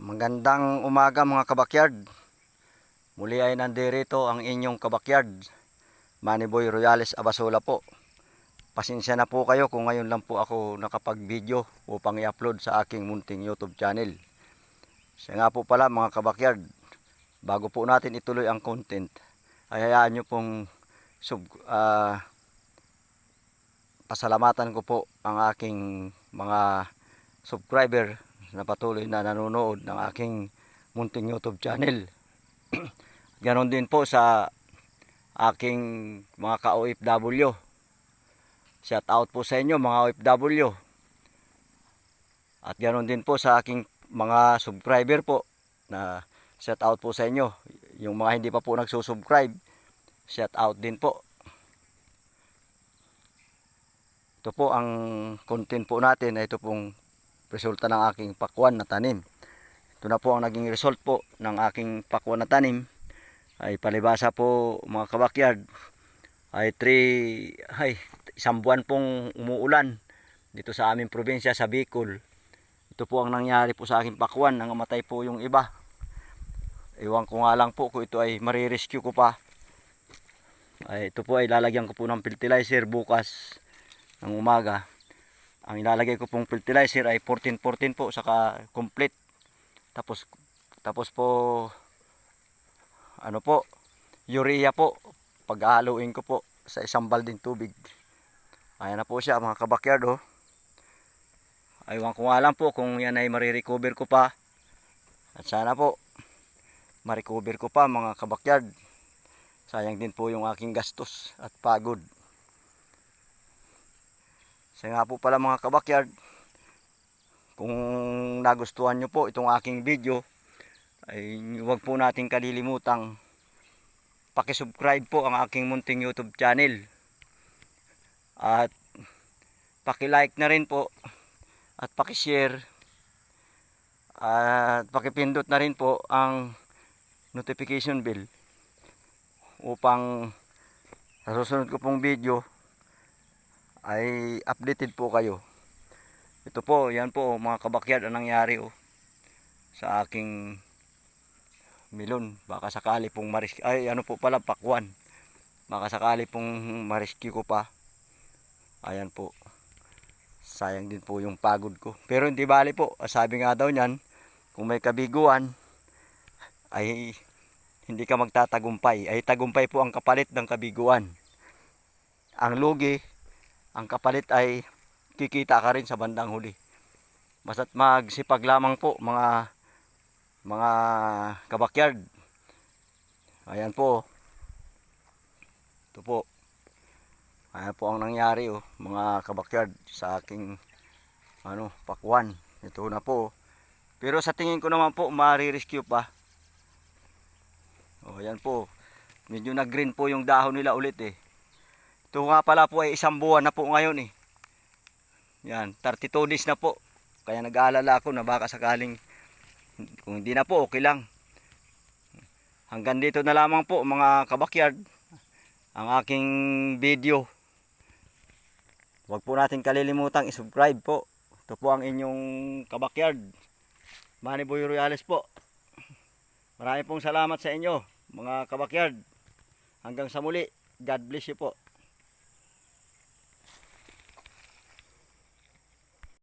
Magandang umaga mga kabakyard. Muli ay nandirito ang inyong kabakyard. Maniboy Royales Abasola po. Pasensya na po kayo kung ngayon lang po ako nakapag-video upang i-upload sa aking munting YouTube channel. Siya nga po pala mga kabakyard, bago po natin ituloy ang content, ay hayaan nyo pong sub, ah, pasalamatan ko po ang aking mga subscriber na patuloy na nanonood ng aking munting YouTube channel. Ganon din po sa aking mga ka-OFW. Shout out po sa inyo mga OFW. At ganon din po sa aking mga subscriber po na shout out po sa inyo. Yung mga hindi pa po nagsusubscribe, shout out din po. Ito po ang content po natin. Ito pong resulta ng aking pakwan na tanim. Ito na po ang naging result po ng aking pakwan na tanim. Ay palibasa po mga kabakyard. Ay 3 ay isang buwan pong umuulan dito sa aming probinsya sa Bicol. Ito po ang nangyari po sa aking pakwan. Nangamatay po yung iba. Ewan ko nga lang po kung ito ay marirescue ko pa. Ay, ito po ay lalagyan ko po ng fertilizer bukas ng umaga. Ang ilalagay ko pong fertilizer ay 14-14 po saka complete. Tapos tapos po ano po urea po pag-haluin ko po sa isang balding tubig. Ayan na po siya mga kabakyard oh. Aywan ko lang po kung yan ay marirecover ko pa. At sana po ma-recover ko pa mga kabakyard. Sayang din po yung aking gastos at pagod. Siya nga po pala mga kabakyard, kung nagustuhan nyo po itong aking video, ay huwag po natin kalilimutang pakisubscribe po ang aking munting YouTube channel. At pakilike na rin po at pakishare at pakipindot na rin po ang notification bell upang sa susunod ko pong video ay updated po kayo. Ito po, yan po mga kabakyard ang nangyari oh, sa aking milon. Baka sakali pong maris ay ano po pala pakwan. Baka sakali pong ma-rescue ko pa. Ayan po. Sayang din po yung pagod ko. Pero hindi bali po. Sabi nga daw niyan, kung may kabiguan ay hindi ka magtatagumpay. Ay tagumpay po ang kapalit ng kabiguan. Ang lugi ang kapalit ay kikita ka rin sa bandang huli. Basta't magsipag lamang po mga mga kabakyard. Ayan po. Ito po. Ayan po ang nangyari oh, mga kabakyard sa aking ano, pakwan. Ito na po. Pero sa tingin ko naman po, marirescue pa. Oh, ayan po. Medyo nag-green po yung dahon nila ulit eh. Ito nga pala po ay isang buwan na po ngayon eh. Yan, 32 days na po. Kaya nag-aalala ako na baka sakaling kung hindi na po, okay lang. Hanggang dito na lamang po mga kabakyard ang aking video. Huwag po natin kalilimutang i-subscribe po. Ito po ang inyong kabakyard. Manny Boy Royales po. Marami pong salamat sa inyo mga kabakyard. Hanggang sa muli. God bless you po.